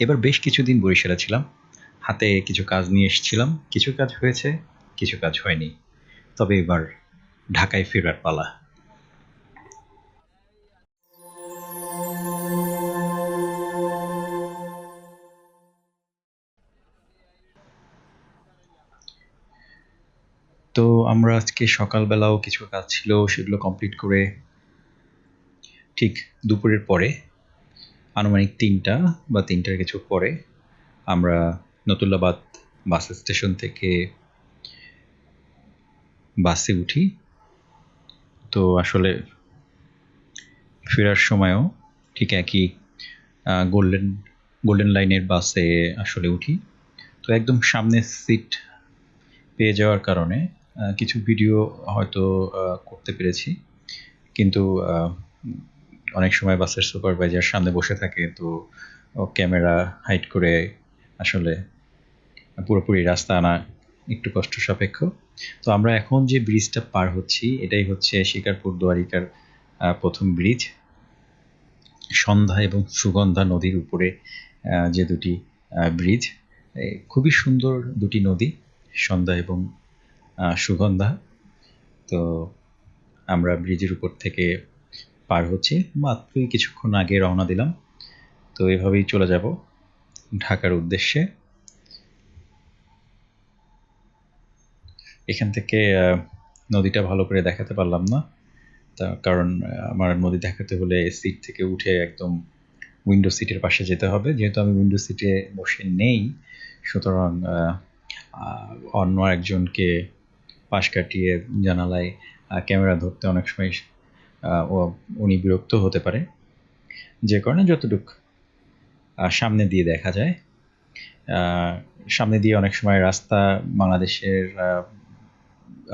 এবার বেশ কিছুদিন বরিশালে ছিলাম। হাতে কিছু কাজ নিয়ে এসেছিলাম। কিছু কাজ হয়েছে, কিছু কাজ হয়নি। তবে এবার ঢাকায় ফেরার পালা। তো আমরা আজকে সকালবেলাও কিছু কাজ ছিল, সেগুলো কমপ্লিট করে ঠিক দুপুরের পরে আনুমানিক তিনটা বা তিনটার কিছু পরে আমরা নতুল্লাবাদ বাস স্টেশন থেকে বাসে উঠি। তো আসলে ফেরার সময়ও ঠিক একই গোল্ডেন গোল্ডেন লাইনের বাসে আসলে উঠি। তো একদম সামনের সিট পেয়ে যাওয়ার কারণে কিছু ভিডিও হয়তো করতে পেরেছি। কিন্তু অনেক সময় বাসের সুপারভাইজার সামনে বসে থাকে, তো ক্যামেরা হাইট করে আসলে পুরোপুরি রাস্তা আনা একটু কষ্ট সাপেক্ষ তো আমরা এখন যে ব্রিজটা পার হচ্ছি, এটাই হচ্ছে শিকারপুর দুয়ারিকার প্রথম ব্রিজ। সন্ধ্যা এবং সুগন্ধা নদীর উপরে যে দুটি ব্রিজ খুবই সুন্দর দুটি নদী, সন্ধ্যা এবং সুগন্ধা। তো আমরা ব্রিজের উপর থেকে পার হচ্ছি। মাত্রই কিছুক্ষণ আগে রওনা দিলাম। তো এভাবেই চলে যাব ঢাকার উদ্দেশ্যে। এখান থেকে নদীটা ভালো করে দেখাতে পারলাম না। তা কারণ আমার নদী দেখাতে হলে সিট থেকে উঠে একদম উইন্ডো সিটের পাশে যেতে হবে। যেহেতু আমি উইন্ডো সিটে বসে নেই, সুতরাং অন্য একজনকে পাশ কাটিয়ে জানালায় ক্যামেরা ধরতে অনেক সময় উনি বিরক্ত হতে পারে। যে কারণে যতটুক সামনে দিয়ে দেখা যায়। সামনে দিয়ে অনেক সময় রাস্তা, বাংলাদেশের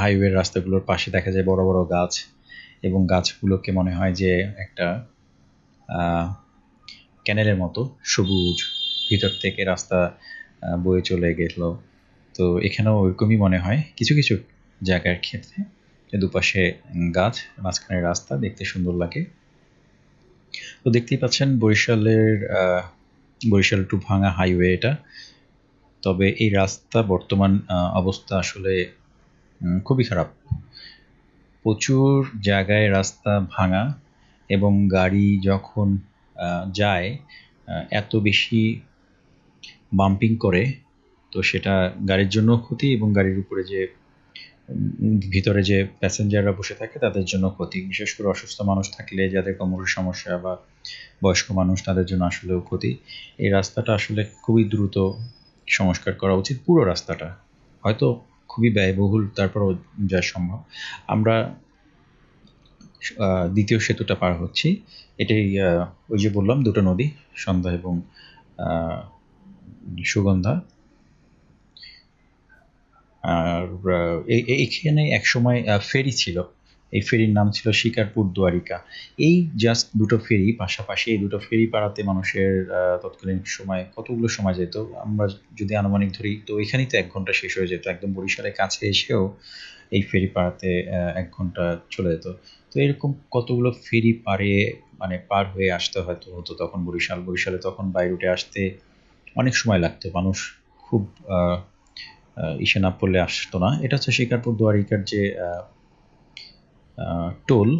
হাইওয়ের রাস্তাগুলোর পাশে দেখা যায় বড় বড় গাছ এবং গাছগুলোকে মনে হয় যে একটা ক্যানেলের মতো সবুজ ভিতর থেকে রাস্তা বয়ে চলে গেল। তো এখানেও ওইরকমই মনে হয়। কিছু কিছু জায়গার ক্ষেত্রে দুপাশে গাছ, মাঝখানে রাস্তা, দেখতে সুন্দর লাগে। তো দেখতেই পাচ্ছেন বরিশালের বরিশাল টু ভাঙা হাইওয়ে এটা। তবে এই রাস্তা বর্তমান অবস্থা আসলে খুবই খারাপ। প্রচুর জায়গায় রাস্তা ভাঙা এবং গাড়ি যখন যায় এত বেশি বাম্পিং করে, তো সেটা গাড়ির জন্য ক্ষতি এবং গাড়ির উপরে যে ভিতরে যে প্যাসেঞ্জাররা বসে থাকে, তাদের জন্য ক্ষতি। বিশেষ করে অসুস্থ মানুষ থাকলে, যাদের কোমরের সমস্যা বা বয়স্ক মানুষ, তাদের জন্য আসলেও ক্ষতি। এই রাস্তাটা আসলে খুবই দ্রুত সংস্কার করা উচিত, পুরো রাস্তাটা। হয়তো খুবই ব্যয়বহুল তারপরও যা সম্ভব। আমরা দ্বিতীয় সেতুটা পার হচ্ছি। এটাই ওই যে বললাম, দুটো নদী, সন্ধ্যা এবং সুগন্ধা। আর এইখানে একসময় ফেরি ছিল। এই ফেরির নাম ছিল শিকারপুর দুয়ারিকা। এই জাস্ট দুটো ফেরি, পাশাপাশি এই দুটো ফেরি পাড়াতে মানুষের তৎকালীন সময় কতগুলো সময় যেত? আমরা যদি আনুমানিক ধরি, তো এখানেই তো এক ঘণ্টা শেষ হয়ে যেত। একদম বরিশালের কাছে এসেও এই ফেরি পাড়াতে এক ঘণ্টা চলে যেত। তো এরকম কতগুলো ফেরি পারে মানে পার হয়ে আসতে হয়তো হতো তখন বরিশাল। বরিশালে তখন বাই রুটে আসতে অনেক সময় লাগতো। মানুষ খুব ইসে না পড়লে আসতো না। এটা হচ্ছে শিকারপুর দুয়ারিকার যে টোল,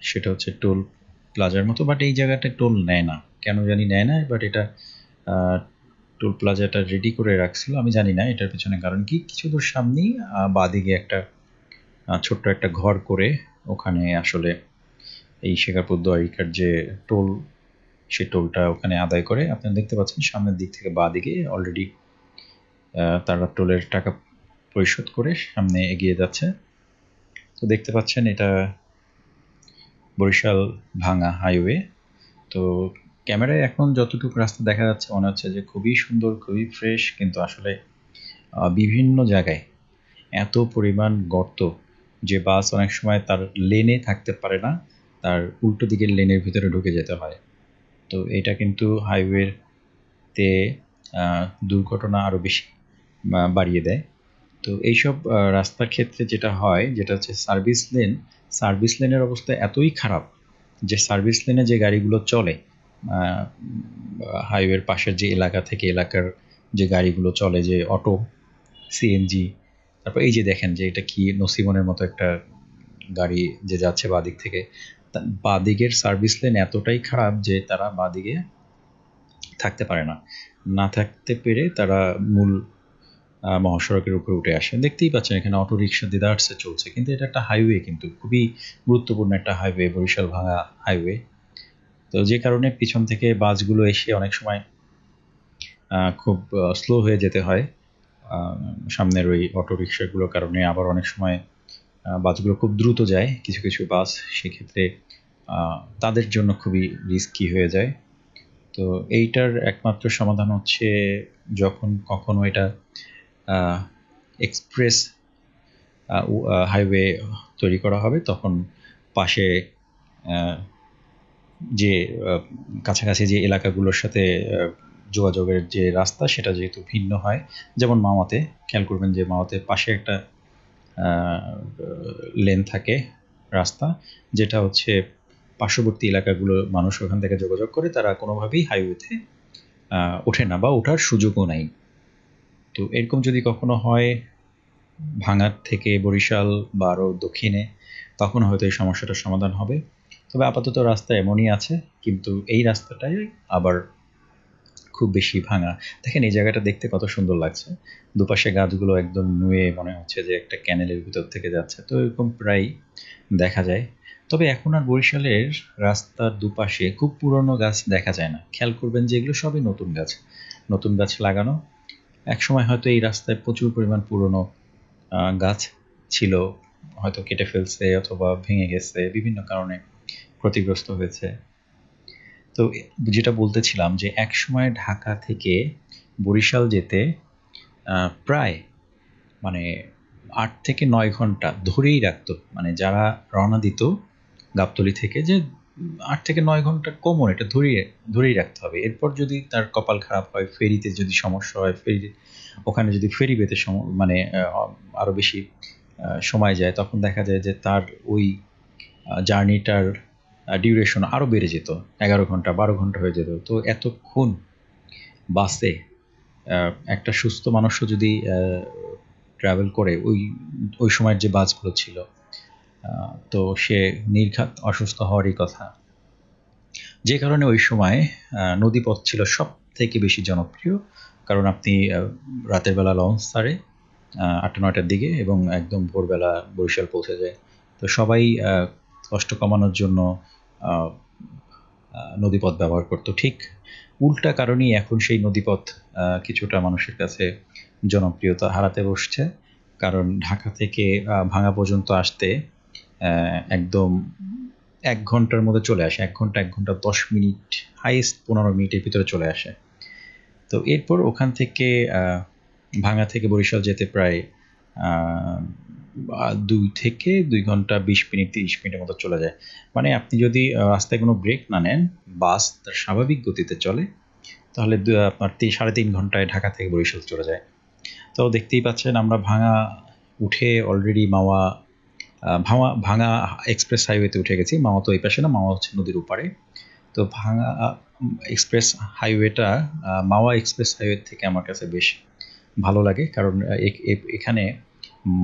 সেটা হচ্ছে টোল প্লাজার মতো বাট এই জায়গাটা টোল নেয় না। কেন জানি নেয় না বাট এটা টোল প্লাজাটা রেডি করে রাখছিল। আমি জানি না এটার পেছনে কারণ কি। কিছু দূর সামনেই বাদিকে একটা ছোট্ট একটা ঘর করে ওখানে আসলে এই শেখারপুর দ্বারিকার যে টোল, সে টোলটা ওখানে আদায় করে। আপনারা দেখতে পাচ্ছেন সামনের দিক থেকে বা দিকে অলরেডি তারা টোলের টাকা পরিশোধ করে সামনে এগিয়ে যাচ্ছে। তো দেখতে পাচ্ছেন এটা বরিশাল ভাঙা হাইওয়ে। তো ক্যামেরায় এখন যতটুকু রাস্তা দেখা যাচ্ছে, মনে হচ্ছে যে খুবই সুন্দর, খুবই ফ্রেশ কিন্তু আসলে বিভিন্ন জায়গায় এত পরিমাণ গর্ত যে বাস অনেক সময় তার লেনে থাকতে পারে না, তার উল্টো দিকের লেনের ভিতরে ঢুকে যেতে হয়। তো এটা কিন্তু হাইওয়েতে দুর্ঘটনা আরও বেশি বাড়িয়ে দেয়। তো এইসব রাস্তার ক্ষেত্রে যেটা হয়, যেটা হচ্ছে সার্ভিস লেন সার্ভিস লেনের অবস্থা এতই খারাপ যে সার্ভিস লেনে যে গাড়িগুলো চলে হাইওয়ের পাশের যে এলাকা থেকে এলাকার যে গাড়িগুলো চলে, যে অটো সিএনজি তারপর এই যে দেখেন যে এটা কি নসিমনের মতো একটা গাড়ি যে যাচ্ছে বাদিক থেকে বাদিকের সার্ভিস লেন এতটাই খারাপ যে তারা বাদিকে থাকতে পারে না। না থাকতে পেরে তারা মূল মহাসড়কের উপরে উঠে আসে। দেখতেই পাচ্ছেন এখানে অটো রিক্সা দিদার্সে চলছে। কিন্তু এটা একটা হাইওয়ে কিন্তু, খুবই গুরুত্বপূর্ণ একটা হাইওয়ে বরিশাল ভাঙা হাইওয়ে তো যে কারণে পিছন থেকে বাসগুলো এসে অনেক সময় খুব স্লো হয়ে যেতে হয়। সামনের ওই অটো রিক্সাগুলোর কারণে আবার অনেক সময় বাসগুলো খুব দ্রুত যায়। কিছু কিছু বাস সেক্ষেত্রে তাদের জন্য খুবই রিস্কি হয়ে যায়। তো এইটার একমাত্র সমাধান হচ্ছে যখন কখনো এটা এক্সপ্রেস হাইওয়ে তৈরি করা হবে, তখন পাশে যে কাছাকাছি যে এলাকাগুলোর সাথে যোগাযোগের যে রাস্তা, সেটা যেহেতু ভিন্ন হয়, যেমন মামাতে, খেয়াল করবেন যে মামাতে পাশে একটা লেন থাকে রাস্তা, যেটা হচ্ছে পার্শ্ববর্তী এলাকাগুলো মানুষ ওখান থেকে যোগাযোগ করে, তারা কোনোভাবেই হাইওয়েতে ওঠে না বা ওঠার সুযোগও নাই। তো এরকম যদি কখনো হয় ভাঙার থেকে বরিশাল বা আরও দক্ষিণে, তখন হয়তো এই সমস্যাটার সমাধান হবে। তবে আপাতত রাস্তা এমনই আছে, কিন্তু এই রাস্তাটাই আবার খুব বেশি ভাঙা। দেখেন এই জায়গাটা দেখতে কত সুন্দর লাগছে। দুপাশে গাছগুলো একদম নুয়ে মনে হচ্ছে যে একটা ক্যানেলের ভিতর থেকে যাচ্ছে। তো এরকম প্রায় দেখা যায়। তবে এখন আর বরিশালের রাস্তার দুপাশে খুব পুরনো গাছ দেখা যায় না। খেয়াল করবেন যে এগুলো সবই নতুন গাছ। নতুন গাছ লাগানো একসময় হয়তো এই রাস্তায় প্রচুর পরিমাণ পুরনো গাছ ছিল, হয়তো কেটে ফেলছে অথবা ভেঙে গেছে, বিভিন্ন কারণে ক্ষতিগ্রস্ত হয়েছে। তো যেটা বলতেছিলাম যে এক সময় ঢাকা থেকে বরিশাল যেতে প্রায় মানে আট থেকে নয় ঘণ্টা ধরেই রাখত। মানে যারা রওনা দিত গাবতলি থেকে যে আট থেকে নয় ঘণ্টা কমন এটা ধরিয়ে, ধরেই রাখতে হবে। এরপর যদি তার কপাল খারাপ হয়, ফেরিতে যদি সমস্যা হয় ফেরি ওখানে যদি ফেরি পেতে মানে আরও বেশি সময় যায়, তখন দেখা যায় যে তার ওই জার্নিটার ডিউরেশন আরও বেড়ে যেত। এগারো ঘণ্টা, বারো ঘণ্টা হয়ে যেত। তো এতক্ষণ বাসে একটা সুস্থ মানুষও যদি ট্রাভেল করে, ওই ওই সময়ের যে বাসগুলো ছিল তো সে নির্ঘাত অসুস্থ হওয়ারই কথা। যে কারণে ওই সময় নদীপথ ছিল সব থেকে বেশি জনপ্রিয়। কারণ আপনি রাতের বেলা লঞ্চ ছাড়ে আটটা, নয়টার দিকে এবং একদম ভোরবেলা বরিশাল পৌঁছে যায়। তো সবাই কষ্ট কমানোর জন্য নদীপথ ব্যবহার করতো। ঠিক উল্টা কারণেই এখন সেই নদীপথ কিছুটা মানুষের কাছে জনপ্রিয়তা হারাতে বসছে। কারণ ঢাকা থেকে ভাঙা পর্যন্ত আসতে একদম এক ঘণ্টার মধ্যে চলে আসে, এক ঘণ্টা এক ঘণ্টা, দশ মিনিট হাইয়েস্ট পনেরো মিনিটের ভিতরে চলে আসে। তো এরপর ওখান থেকে ভাঙা থেকে বরিশাল যেতে প্রায় দুই থেকে দুই ঘণ্টা, বিশ মিনিট, তিরিশ মিনিটের মতো চলে যায়। মানে আপনি যদি রাস্তায় কোনো ব্রেক না নেন, বাস তার স্বাভাবিক গতিতে চলে, তাহলে আপনার সাড়ে তিন ঘন্টায় ঢাকা থেকে বরিশাল চলে যায়। তো দেখতেই পাচ্ছেন আমরা ভাঙা উঠে অলরেডি মাওয়া ভাঙা ভাঙা এক্সপ্রেস হাইওয়েতে উঠে গেছি। মামা তো এই পাশে না, মামা হচ্ছে নদীর উপারে তো ভাঙা এক্সপ্রেস হাইওয়েটা মাওয়া এক্সপ্রেস হাইওয়ে থেকে আমার কাছে বেশ ভালো লাগে। কারণ এখানে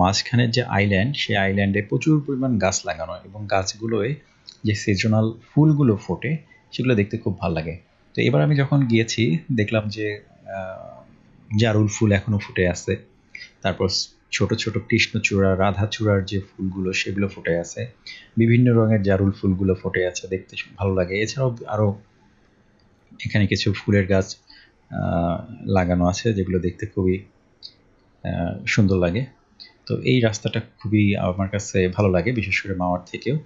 মাঝখানের যে আইল্যান্ড সেই আইল্যান্ডে প্রচুর পরিমাণ গাছ লাগানো এবং গাছগুলোয় যে সিজনাল ফুলগুলো ফোটে, সেগুলো দেখতে খুব ভালো লাগে। তো এবার আমি যখন গিয়েছি, দেখলাম যে জারুল ফুল এখনও ফুটে আছে। তারপর ছোট ছোট কৃষ্ণচূড়া রাধাচূড়ার যে ফুলগুলো, সেগুলো ফুটে আছে। বিভিন্ন রঙের জারুল ফুলগুলো ফুটে আছে, দেখতে ভালো লাগে। এছাড়াও আরও এখানে কিছু ফুলের গাছ লাগানো আছে, যেগুলো দেখতে খুবই সুন্দর লাগে। তো এই রাস্তাটা খুবই আমার কাছে ভালো লাগে, বিশেষ করে মাওয়ার থেকেও।